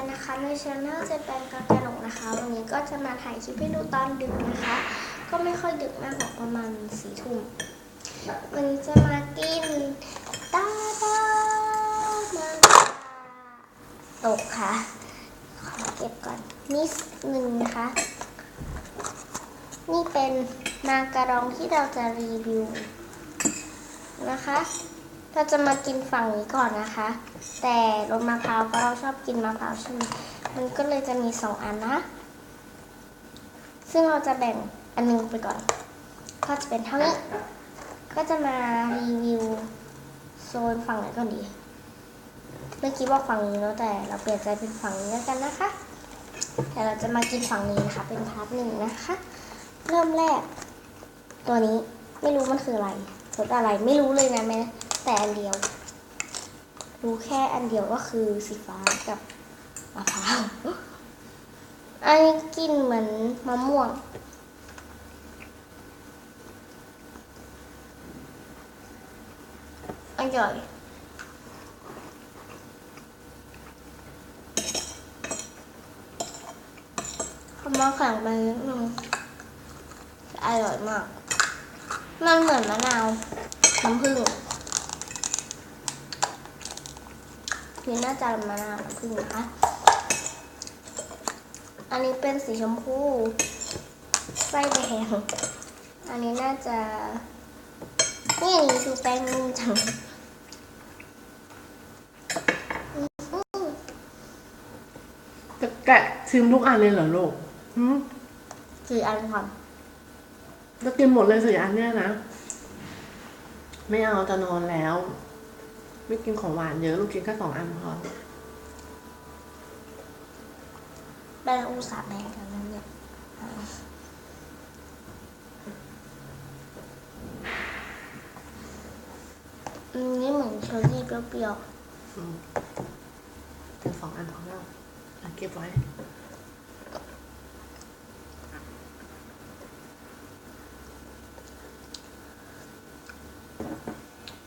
นนะคะในช anel เจแปนกากระหนกนะคะ วันนี้ก็จะมาถ่ายคลิปให้ดูตอนดึกนะคะ ก็ไม่ค่อยดึกมากหรอกประมาณสี่ทุ่มวันนี้จะมากินตาดามาตกค่ะ ขอเก็บก่อนนิดหนึ่งนะคะ นี่เป็นมาการองที่เราจะรีวิวนะคะ เราจะมากินฝั่งนี้ก่อนนะคะ แต่รสมะพร้าวเพราะเราชอบกินมะพร้าวใช่ไหมมันก็เลยจะมีสองอันนะ ซึ่งเราจะแบ่งอันหนึงไปก่อน ก็จะเป็นเท่านี้ ก็จะมารีวิวโซนฝั่งไหนก่อนดี เมื่อกี้บอกฝั่งนี้แล้วแต่เราเปลี่ยนใจเป็นฝั่งนี้แล้วกันนะคะแต่เราจะมากินฝั่งนี้นะคะ เป็นพาร์ทหนึ่งนะคะ เริ่มแรก ตัวนี้ไม่รู้มันคืออะไรรสอะไรไม่รู้เลยนะแม่ แต่อันเดียว รู้แค่อันเดียวก็คือสีฟ้ากับมะพร้าวอันนี้กินเหมือนมะม่วง อร่อยคำว่าแข็งไปนิดนึงอร่อยมาก มันเหมือนมะนาว น้ำผึ้ง นี่น่าจะมะนาวน้ำผึ้งนะคะ อันนี้เป็นสีชมพู ไส้แดง อันนี้น่าจะ นี่อันนี้ดูแป้งนุ่มจังอืมจะแกะชิมทุกอันเลยเหรอลูกหืมสี่อันก่อนจะกินหมดเลยสี่อันเนี่ยนะ ไม่เอาจะนอนแล้ว ไม่กินของหวานเยอะลูกกินแค่สองอันพอแป้งอุตส่าห์แบ่งกันนั่นเนี่ยอันนี้เหมือนเชอร์รี่เปรี้ยวอืมกินสองอันพอแล้วอะเก็บไว้ ๆ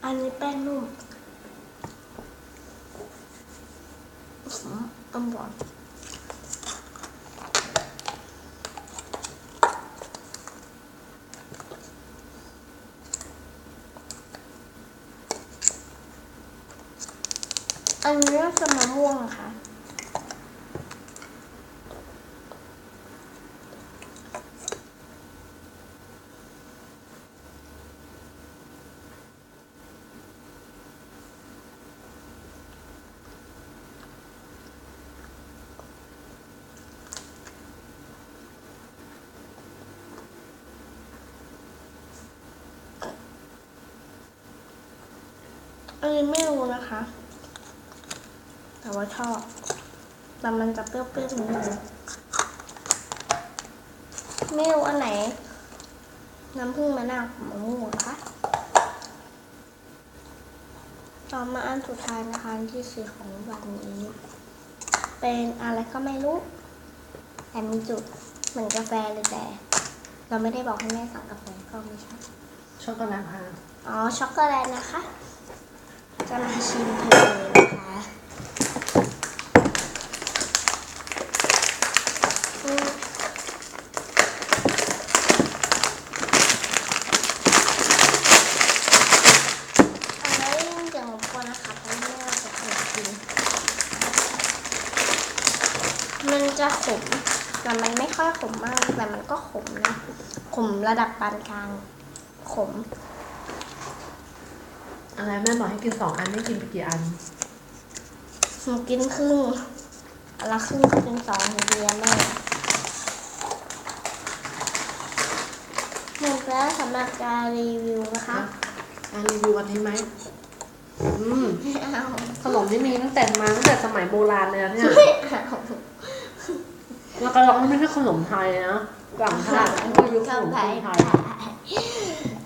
อันนี้แป้งนุ่ม อื้อหืออร่อยอันนี้ น่าจะมะม่วงนะคะอันนี้ไม่รู้นะคะ แต่ว่าชอบแต่มันจะเปรี้ยวๆนิดนึงไม่รู้อันไหน น้ำผึ้งมะนาวกับมะม่วงนะคะต่อมาอันสุดท้ายนะคะอันที่สี่ของวันนี้ เป็นอะไรก็ไม่รู้ แต่มีจุดเหมือนกาแฟเลยแต่ เราไม่ได้บอกให้แม่สั่งกาแฟก็ไม่ใช่ช็อกโกแลตค่ะอ๋อช็อกโกแลตนะคะ จะมาชิมเธอเลยนะคะอืมเอาไว้เดี๋ยวผมก่อนะคะเราะแม่จะขนมกินมันจะขมแต่มันไม่ค่อยขมมาก แต่มันก็ขมนะ ขมระดับปานกลาง ขม อะไรแม่บอกให้กินสองอันไม่กินไปกี่อัน หนูกินครึ่งอันละครึ่งก็เป็นสองเดียวแม่หมดแล้วสำหรับการรีวิวนะคะอันรีวิวอันนี้ไหมอืมไม่เอาขนมที่มีตั้งแต่มาตั้งแต่สมัยโบราณเลยนะเนี่ย ไม่เอาแล้วกระลองนี่ไม่ใช่ขนมไทยนะต่างชาติมันก็ยุคขนมไทไทยย